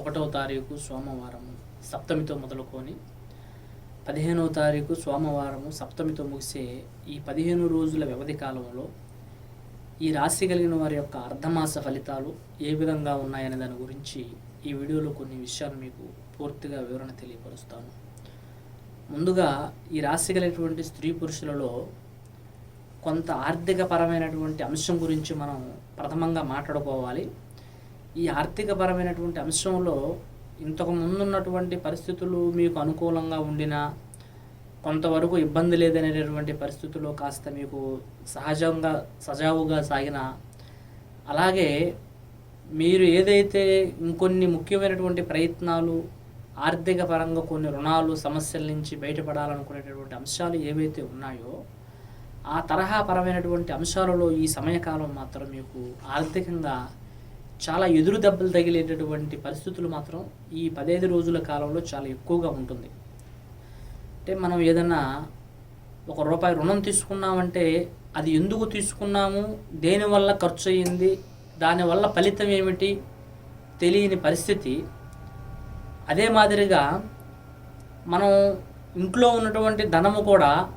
ఒకటవ తారీఖు సోమవారము సప్తమితో మొదలుకొని పదిహేనవ తారీఖు సోమవారము సప్తమితో ముగిసే ఈ పదిహేను రోజుల వ్యవధి కాలంలో ఈ రాశి కలిగిన వారి యొక్క అర్ధమాస ఫలితాలు ఏ విధంగా ఉన్నాయనే దాని గురించి ఈ వీడియోలో కొన్ని విషయాలు మీకు పూర్తిగా వివరణ తెలియపరుస్తాను. ముందుగా ఈ రాశి కలిగినటువంటి స్త్రీ పురుషులలో కొంత ఆర్థిక పరమైనటువంటి అంశం గురించి మనం ప్రథమంగా మాట్లాడుకోవాలి. ఈ ఆర్థిక పరమైనటువంటి అంశంలో ఇంతకు ముందున్నటువంటి పరిస్థితులు మీకు అనుకూలంగా ఉండినా కొంతవరకు ఇబ్బంది లేదనేటటువంటి పరిస్థితుల్లో కాస్త మీకు సహజంగా సజావుగా సాగిన అలాగే మీరు ఏదైతే ఇంకొన్ని ముఖ్యమైనటువంటి ప్రయత్నాలు ఆర్థిక పరంగా కొన్ని రుణాలు సమస్యల నుంచి బయటపడాలనుకునేటటువంటి అంశాలు ఏవైతే ఉన్నాయో ఆ తరహా పరమైనటువంటి అంశాలలో ఈ సమయకాలం మాత్రం మీకు ఆర్థికంగా చాలా ఎదురు దెబ్బలు తగిలేటటువంటి పరిస్థితులు మాత్రం ఈ పదహైదు రోజుల కాలంలో చాలా ఎక్కువగా ఉంటుంది. అంటే మనం ఏదన్నా ఒక రూపాయి రుణం తీసుకున్నామంటే అది ఎందుకు తీసుకున్నాము? దేనివల్ల ఖర్చు అయ్యింది? దానివల్ల ఫలితం ఏమిటి? తెలియని పరిస్థితి. అదే మాదిరిగా మనం ఇంట్లో ఉన్నటువంటి ధనము కూడా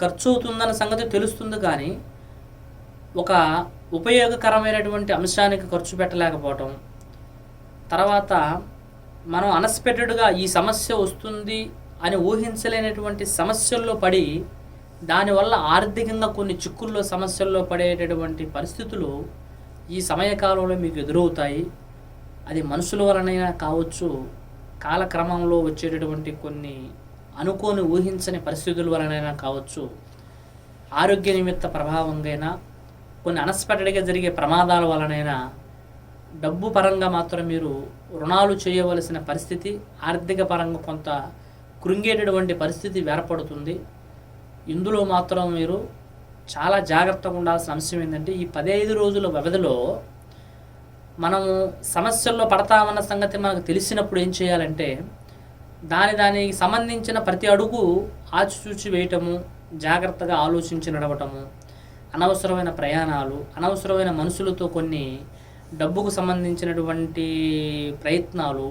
ఖర్చు అవుతుందన్న సంగతి తెలుస్తుంది కానీ ఒక ఉపయోగకరమైనటువంటి అంశానికి ఖర్చు పెట్టలేకపోవటం. తర్వాత మనం అన్ఎక్స్పెక్టెడ్గా ఈ సమస్య వస్తుంది అని ఊహించలేనటువంటి సమస్యల్లో పడి దానివల్ల ఆర్థికంగా కొన్ని చిక్కుల్లో సమస్యల్లో పడేటటువంటి పరిస్థితులు ఈ సమయకాలంలో మీకు ఎదురవుతాయి. అది మనుషుల వలనైనా కావచ్చు కాలక్రమంలో వచ్చేటటువంటి కొన్ని అనుకోని ఊహించని పరిస్థితుల వలనైనా కావచ్చు. ఆరోగ్య నిమిత్త ప్రభావంగా కొన్ని అన్ఎక్స్పెక్టెడ్గా జరిగే ప్రమాదాల వలనైనా డబ్బు పరంగా మాత్రం మీరు రుణాలు చేయవలసిన పరిస్థితి ఆర్థిక పరంగా కొంత కృంగేటటువంటి పరిస్థితి ఏర్పడుతుంది. ఇందులో మాత్రం మీరు చాలా జాగ్రత్తగా ఉండాల్సిన అంశం ఏంటంటే ఈ పదహైదు రోజుల వ్యవధిలో మనము సమస్యల్లో పడతామన్న సంగతి మనకు తెలిసినప్పుడు ఏం చేయాలంటే దాని దానికి సంబంధించిన ప్రతి అడుగు ఆచిచూచి వేయటము జాగ్రత్తగా ఆలోచించి నడవటము అనవసరమైన ప్రయాణాలు అనవసరమైన మనుషులతో కొన్ని డబ్బుకు సంబంధించినటువంటి ప్రయత్నాలు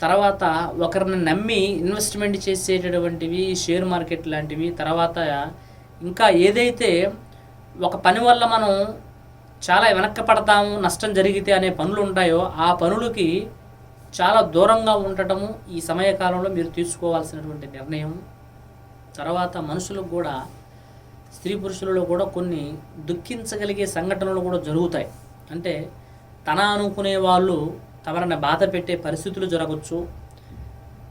తర్వాత ఒకరిని నమ్మి ఇన్వెస్ట్మెంట్ చేసేటటువంటివి షేర్ మార్కెట్ లాంటివి తర్వాత ఇంకా ఏదైతే ఒక పని వల్ల మనం చాలా వెనక్కి పడతాము నష్టం జరిగితే అనే పనులు ఉంటాయో ఆ పనులకి చాలా దూరంగా ఉండటము ఈ సమయకాలంలో మీరు తీసుకోవాల్సినటువంటి నిర్ణయం. తర్వాత మనుషులకు కూడా స్త్రీ పురుషులలో కూడా కొన్ని దుఃఖించగలిగే సంఘటనలు కూడా జరుగుతాయి. అంటే తన అనుకునే వాళ్ళు తమరిని బాధ పెట్టే పరిస్థితులు జరగచ్చు.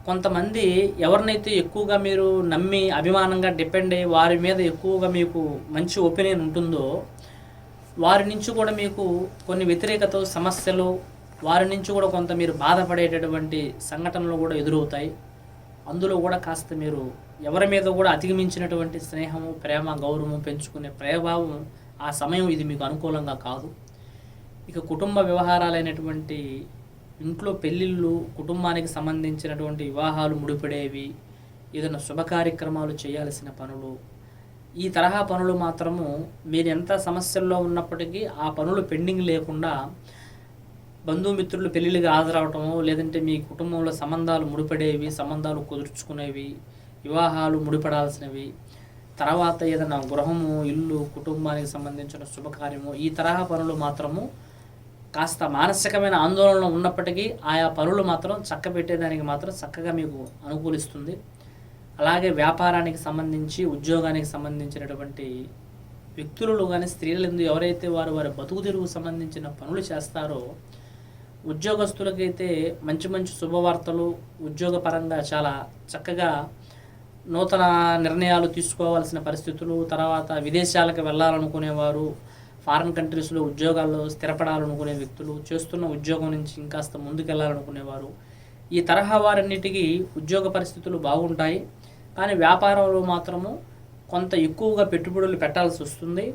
కొంతమంది ఎవరినైతే ఎక్కువగా మీరు నమ్మి అభిమానంగా డిపెండ్ అయ్యి వారి మీద ఎక్కువగా మీకు మంచి ఒపీనియన్ ఉంటుందో వారి నుంచి కూడా మీకు కొన్ని వ్యతిరేకత సమస్యలు వారి నుంచి కూడా కొంత మీరు బాధపడేటటువంటి సంఘటనలు కూడా ఎదురవుతాయి. అందులో కూడా కాస్త మీరు ఎవరి మీద కూడా అధిగమించినటువంటి స్నేహము ప్రేమ గౌరవం పెంచుకునే ప్రభావం ఆ సమయం ఇది మీకు అనుకూలంగా కాదు. ఇక కుటుంబ వ్యవహారాలైనటువంటి ఇంట్లో పెళ్ళిళ్ళు కుటుంబానికి సంబంధించినటువంటి వివాహాలు ముడిపడేవి ఏదైనా శుభ కార్యక్రమాలు చేయాల్సిన పనులు ఈ తరహా పనులు మాత్రము మీరు ఎంత సమస్యల్లో ఉన్నప్పటికీ ఆ పనులు పెండింగ్ లేకుండా బంధుమిత్రులు పెళ్ళిళ్ళకి హాజరవటము లేదంటే మీ కుటుంబంలో సంబంధాలు ముడిపడేవి సంబంధాలు కుదుర్చుకునేవి వివాహాలు ముడిపడాల్సినవి. తర్వాత ఏదైనా గృహము ఇల్లు కుటుంబానికి సంబంధించిన శుభకార్యము ఈ తరహా పనులు మాత్రము కాస్త మానసికమైన ఆందోళనలో ఉన్నప్పటికీ ఆయా పనులు మాత్రం చక్కబెట్టేదానికి మాత్రం చక్కగా మీకు అనుకూలిస్తుంది. అలాగే వ్యాపారానికి సంబంధించి ఉద్యోగానికి సంబంధించినటువంటి వ్యక్తులు కానీ స్త్రీలందు ఎవరైతే వారు వారి బతుకు తిరుగు సంబంధించిన పనులు చేస్తారో ఉద్యోగస్తులకైతే మంచి మంచి శుభవార్తలు ఉద్యోగపరంగా చాలా చక్కగా నూతన నిర్ణయాలు తీసుకోవాల్సిన పరిస్థితులు తర్వాత విదేశాలకు వెళ్ళాలనుకునేవారు ఫారిన్ కంట్రీస్లో ఉద్యోగాల్లో స్థిరపడాలనుకునే వ్యక్తులు చేస్తున్న ఉద్యోగం నుంచి ఇంకాస్త ముందుకెళ్ళాలనుకునేవారు. ఈ తరహా వారన్నిటికీ ఉద్యోగ పరిస్థితులు బాగుంటాయి కానీ వ్యాపారంలో మాత్రము కొంత ఎక్కువగా పెట్టుబడులు పెట్టాల్సి వస్తుంది.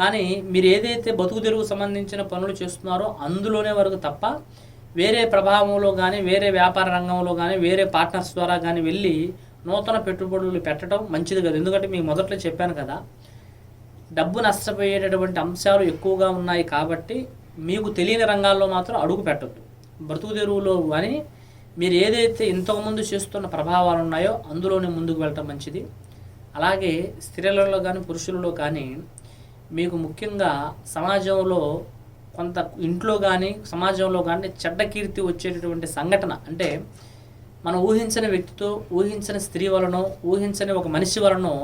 కానీ మీరు ఏదైతే బతుకు తెరువు సంబంధించిన పనులు చేస్తున్నారో అందులోనే వరకు తప్ప వేరే ప్రభావంలో కానీ వేరే వ్యాపార రంగంలో కానీ వేరే పార్ట్నర్స్ ద్వారా కానీ వెళ్ళి నూతన పెట్టుబడులు పెట్టడం మంచిది కదా. ఎందుకంటే మీకు మొదట్లో చెప్పాను కదా డబ్బు నష్టపోయేటటువంటి అంశాలు ఎక్కువగా ఉన్నాయి కాబట్టి మీకు తెలియని రంగాల్లో మాత్రం అడుగు పెట్టద్దు. బ్రతుకు తెరువులో కానీ మీరు ఏదైతే ఇంతకుముందు చేస్తున్న ప్రభావాలు ఉన్నాయో అందులోనే ముందుకు వెళ్ళటం మంచిది. అలాగే స్త్రీలలో కానీ పురుషులలో కానీ మీకు ముఖ్యంగా సమాజంలో కొంత ఇంట్లో కానీ సమాజంలో కానీ చెడ్డ కీర్తి వచ్చేటటువంటి సంఘటన అంటే మనం ఊహించని వ్యక్తితో ఊహించని స్త్రీ వలనో ఊహించని ఒక మనిషి వలనో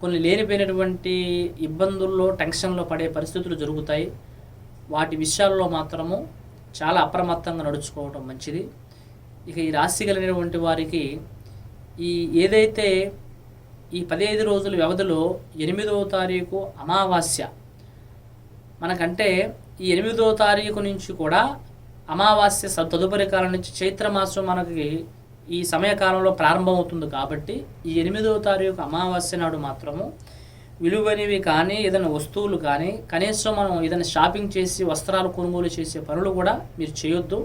కొన్ని లేనిపోయినటువంటి ఇబ్బందుల్లో టెన్షన్లో పడే పరిస్థితులు జరుగుతాయి. వాటి విషయాల్లో మాత్రము చాలా అప్రమత్తంగా నడుచుకోవడం మంచిది. ఇక ఈ రాశి కలిగినటువంటి వారికి ఈ ఏదైతే ఈ పదిహేను రోజుల వ్యవధిలో ఎనిమిదవ తారీఖు అమావాస్య మనకంటే ఈ ఎనిమిదవ తారీఖు నుంచి కూడా అమావాస్య స- తదుపరి కాలం నుంచి చైత్రమాసం మనకి ఈ సమయకాలంలో ప్రారంభమవుతుంది కాబట్టి ఈ ఎనిమిదవ తారీఖు అమావాస్య నాడు మాత్రము విలువైనవి కానీ ఏదైనా వస్తువులు కానీ కనీసం మనం ఏదైనా షాపింగ్ చేసి వస్త్రాలు కొనుగోలు చేసే పనులు కూడా మీరు చేయొద్దు.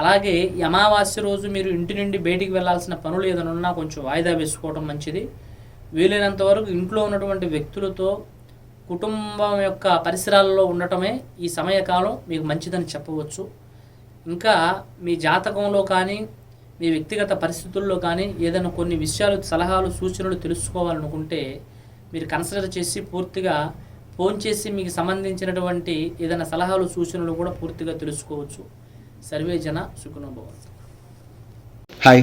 అలాగే ఈ అమావాస్య రోజు మీరు ఇంటి నుండి బయటికి వెళ్ళాల్సిన పనులు ఏదైనా ఉన్నా కొంచెం వాయిదా వేసుకోవడం మంచిది. వీలైనంత వరకు ఇంట్లో ఉన్నటువంటి వ్యక్తులతో కుటుంబం యొక్క పరిసరాల్లో ఉండటమే ఈ సమయకాలం మీకు మంచిదని చెప్పవచ్చు. ఇంకా మీ జాతకంలో కానీ మీ వ్యక్తిగత పరిస్థితుల్లో కానీ ఏదైనా కొన్ని విషయాలు సలహాలు సూచనలు తెలుసుకోవాలనుకుంటే మీరు కన్సిడర్ చేసి పూర్తిగా ఫోన్ చేసి మీకు సంబంధించినటువంటి ఏదైనా సలహాలు సూచనలు కూడా పూర్తిగా తెలుసుకోవచ్చు. సర్వే జన సుఖనుభవం హాయ్